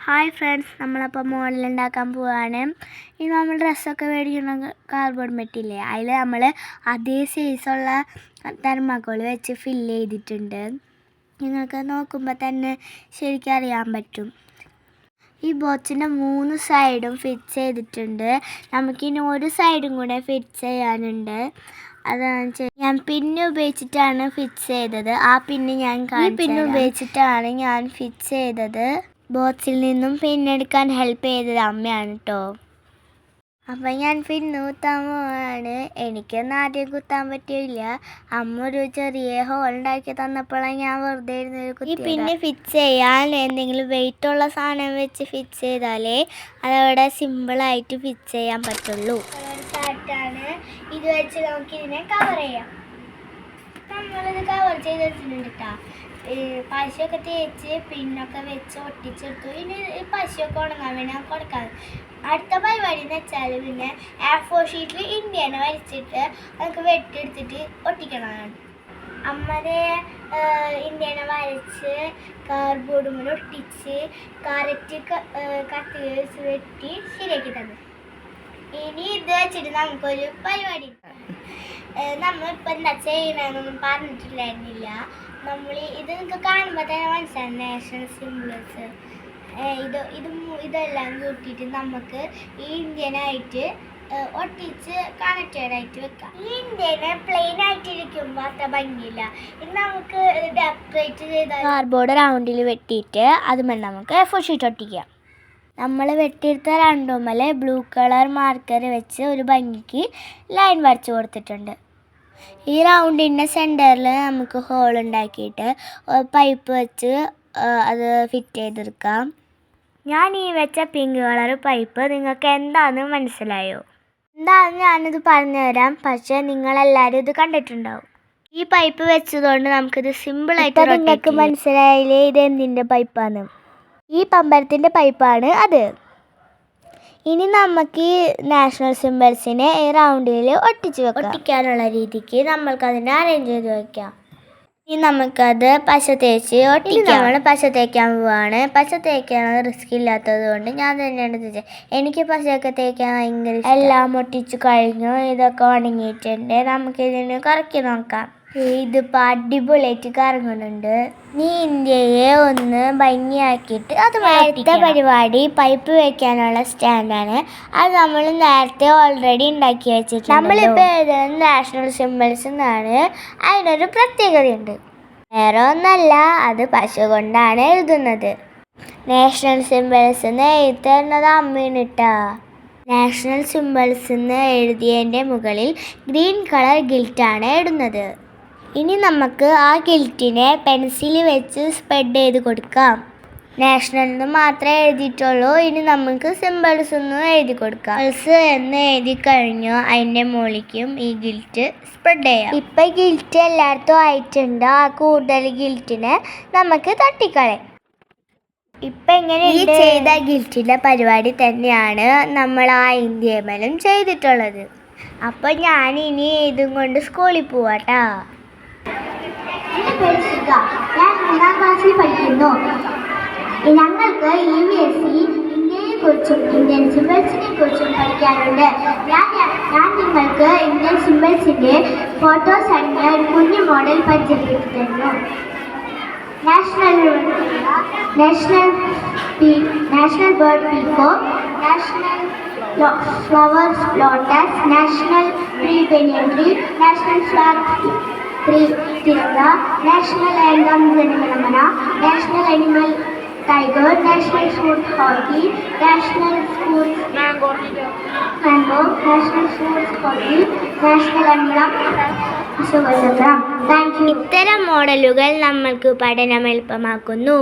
Hi friends നമ്മളപ്പോൾ model ഉണ്ടാക്കാൻ പോവുകയാണ് ഇനി നമ്മൾ ഡ്രസ്സൊക്കെ മേടിക്കുന്ന കാർഡ്ബോർഡ് മെറ്റില്ലേ അതിൽ നമ്മൾ അതേ സൈസുള്ള തെർമാക്കോൾ വെച്ച് ഫില്ല് ചെയ്തിട്ടുണ്ട്. നിങ്ങൾക്ക് നോക്കുമ്പോൾ തന്നെ ശരിക്കും അറിയാൻ പറ്റും. ഈ ബോക്സിന്റെ മൂന്ന് സൈഡും ഫിറ്റ് ചെയ്തിട്ടുണ്ട്. നമുക്കിനി ഒരു സൈഡും കൂടെ ഫിറ്റ് ചെയ്യാനുണ്ട്. അതാണ് ഞാൻ പിന്ന് ഉപയോഗിച്ചിട്ടാണ് ഫിറ്റ് ചെയ്തത്. ആ പിന്നെ ഞാൻ ഈ പിന്ന് ഉപയോഗിച്ചിട്ടാണ് ഞാൻ ഫിറ്റ് ചെയ്തത്. ബോക്സിൽ നിന്നും പിന്നെടുക്കാൻ ഹെൽപ്പ് ചെയ്തത് അമ്മയാണ് കേട്ടോ അപ്പം ഞാൻ പിന്നെ കുത്താൻ പോവാണ്. എനിക്കൊന്നും ആദ്യം കുത്താൻ പറ്റിയില്ല. അമ്മ ഒരു ചെറിയ ഹോൾ ഉണ്ടാക്കി തന്നപ്പോഴാണ് ഞാൻ വെറുതെ ഇരുന്നൊരു പിന്നെ ഫിക്സ് ചെയ്യാൻ എന്തെങ്കിലും വെയിറ്റ് ഉള്ള സാധനം വെച്ച് ഫിക്സ് ചെയ്താലേ അതവിടെ സിമ്പിളായിട്ട് ഫിക്സ് ചെയ്യാൻ പറ്റുള്ളൂ. ആണ്. ഇത് വെച്ച് നമുക്ക് ഇതിനെ കവർ ചെയ്യാം. നമ്മളിത് കവർ ചെയ്ത് വെച്ചിട്ടുണ്ട് കേട്ടോ പശയൊക്കെ തേച്ച് പിന്നൊക്കെ വെച്ച് ഒട്ടിച്ചെടുത്തു. ഇനി ഈ പശയൊക്കെ ഉണങ്ങാൻ വേണ്ടി നമുക്ക് കൊടുക്കാം. അടുത്ത പരിപാടി എന്ന് വെച്ചാൽ പിന്നെ ഫോർ ഷീറ്റിൽ ഇന്ത്യനെ വരച്ചിട്ട് നമുക്ക് വെട്ടിയെടുത്തിട്ട് ഒട്ടിക്കണതാണ് അമ്മനെ ഇന്ത്യനെ വരച്ച് കാർ കൂടെ ഒട്ടിച്ച് കറക്റ്റ് കത്തി വെച്ച് വെട്ടി ശരിയാക്കി തന്നു. ഇനി ഇത് വെച്ചിട്ട് നമുക്കൊരു പരിപാടി നമ്മളിപ്പോൾ എന്താ ചെയ്യണമെന്നൊന്നും പറഞ്ഞിട്ടില്ലായിരുന്നില്ല. നമ്മൾ ഇത് നിങ്ങൾക്ക് കാണുമ്പോൾ തന്നെ മനസ്സിലാണ് നാഷണൽ സിംബിൾസ് ഇത് ഇത് ഇതെല്ലാം കൂട്ടിയിട്ട് നമുക്ക് ഈ ഇന്ത്യനായിട്ട് ഒട്ടിച്ച് കണക്റ്റഡ് ആയിട്ട് വെക്കാം. ഈ ഇന്ത്യനെ പ്ലെയിൻ ആയിട്ട് ഇരിക്കുമ്പോൾ അത്ര ഭംഗിയില്ല. ഇത് നമുക്ക് ഡെക്കറേറ്റ് ചെയ്ത കാർഡ്ബോർഡ് റൗണ്ടിൽ വെട്ടിയിട്ട് അതുമല്ല നമുക്ക് എഫ് ഷീറ്റ് ഒട്ടിക്കാം. നമ്മൾ വെട്ടിയെടുത്ത രണ്ടുമ്മൽ ബ്ലൂ കളർ മാർക്കർ വെച്ച് ഒരു ഭംഗിക്ക് ലൈൻ വരച്ച് കൊടുത്തിട്ടുണ്ട്. ഈ റൗണ്ടിന്റെ സെന്ററിൽ നമുക്ക് ഹോൾ ഉണ്ടാക്കിയിട്ട് പൈപ്പ് വെച്ച് അത് ഫിറ്റ് ചെയ്തെടുക്കാം. ഞാൻ ഈ വെച്ച പിങ്ക് കളർ പൈപ്പ് നിങ്ങൾക്ക് എന്താണെന്ന് മനസ്സിലായോ? എന്താണെന്ന് ഞാനിത് പറഞ്ഞുതരാം. പക്ഷേ നിങ്ങളെല്ലാവരും ഇത് കണ്ടിട്ടുണ്ടാവും. ഈ പൈപ്പ് വെച്ചതുകൊണ്ട് നമുക്കിത് സിമ്പിളായിട്ട് നിങ്ങൾക്ക് മനസ്സിലായില്ലേ ഇത് എന്തിന്റെ പൈപ്പാണ് ഈ പമ്പരത്തിന്റെ പൈപ്പാണ് അത്. ഇനി നമുക്ക് ഈ നാഷണൽ സിംബൽസിനെ ഈ റൗണ്ടിൽ ഒട്ടിച്ച് വെക്കാം. ഒട്ടിക്കാനുള്ള രീതിക്ക് നമ്മൾക്ക് അതിനെ അറേഞ്ച് ചെയ്ത് വെക്കാം. ഇനി നമുക്കത് പശ തേച്ച് ഒട്ടിക്കാം. നമ്മൾ പശ തേക്കാൻ പോവാണ്. പശ തേക്കാൻ റിസ്ക് ഇല്ലാത്തത് കൊണ്ട് ഞാൻ തന്നെയാണ് തേച്ചത് എനിക്ക് പശയൊക്കെ തേക്കാൻ ഭയങ്കര എല്ലാം ഒട്ടിച്ച് കഴിഞ്ഞു. ഇതൊക്കെ ഉണങ്ങിയിട്ടുണ്ട്. നമുക്കിതിന് കറക്കി നോക്കാം. ഇതിപ്പോൾ അടിപൊളിയായിട്ട് കറങ്ങുന്നുണ്ട്. നീ ഇന്ത്യയെ ഒന്ന് ഭംഗിയാക്കിയിട്ട് അത് അടുത്ത പരിപാടി പൈപ്പ് വെക്കാനുള്ള സ്റ്റാൻഡാണ് അത് നമ്മൾ നേരത്തെ ഓൾറെഡി ഉണ്ടാക്കി വെച്ചിട്ടുണ്ട് നമ്മളിപ്പോൾ എഴുതുന്നത് നാഷണൽ സിമ്പിൾസ് എന്നാണ് അതിനൊരു പ്രത്യേകതയുണ്ട്. വേറെ ഒന്നല്ല അത് പശു കൊണ്ടാണ് എഴുതുന്നത്. നാഷണൽ സിമ്പിൾസ് എന്ന് എഴുതി തരുന്നത് അമ്മയാണ് കേട്ടോ നാഷണൽ സിമ്പിൾസ് എന്ന് എഴുതിയതിന്റെ മുകളിൽ ഗ്രീൻ കളർ ഗിൽറ്റാണ് ഇടുന്നത്. ഇനി നമുക്ക് ആ ഗിൽറ്റിനെ പെൻസിൽ വെച്ച് സ്പ്രെഡ് ചെയ്ത് കൊടുക്കാം. നാഷണൽ എന്ന് മാത്രമേ എഴുതിയിട്ടുള്ളൂ. ഇനി നമുക്ക് സിമ്പിൾസ് ഒന്നും എഴുതി കൊടുക്കാം. സിമ്പിൾസ് എന്ന് എഴുതി കഴിഞ്ഞു. അതിന്റെ മുകളിലേക്കും ഈ ഗിൽറ്റ് സ്പ്രെഡ് ചെയ്യാം. ഇപ്പം ഗിൽറ്റ് എല്ലായിടത്തും ആയിട്ടുണ്ട്. ആ കൂടുതൽ ഗിൽറ്റിനെ നമുക്ക് തട്ടിക്കളയാം. ഇപ്പം എങ്ങനെ ഈ ചെയ്ത ഗിൽറ്റിന്റെ പരിപാടി തന്നെയാണ് നമ്മൾ ആ ഇന്ത്യമേലും ചെയ്തിട്ടുള്ളത്. അപ്പോൾ ഞാൻ ഇനി ഇതും കൊണ്ട് സ്കൂളിൽ പോവാട്ടാ എന്റെ പേര് ശിഖ ഞാൻ മൂന്നാം ക്ലാസ്സിൽ പഠിക്കുന്നു. ഞങ്ങൾക്ക് ഇ വി എസ് സി കുറിച്ചും ഇന്ത്യൻ സിമ്പിൾസിനെ കുറിച്ചും പഠിക്കാനുണ്ട്. ഞാൻ ഞാൻ നിങ്ങൾക്ക് ഇന്ത്യൻ സിമ്പിൾസിന്റെ ഫോട്ടോസ് അടങ്ങിയ ഒരു കുഞ്ഞു മോഡൽ പരിചയപ്പെടുത്തി തരുന്നു national national national bird peacock national flowers lotus national tree banyan tree national flag Tiranga national anthem Jana Gana Mana national animal tiger national fruit hockey national fruits mango national fruits hockey national U. ഇത്തരം മോഡലുകൾ നമ്മൾക്ക് പഠനം എളുപ്പമാക്കുന്നു.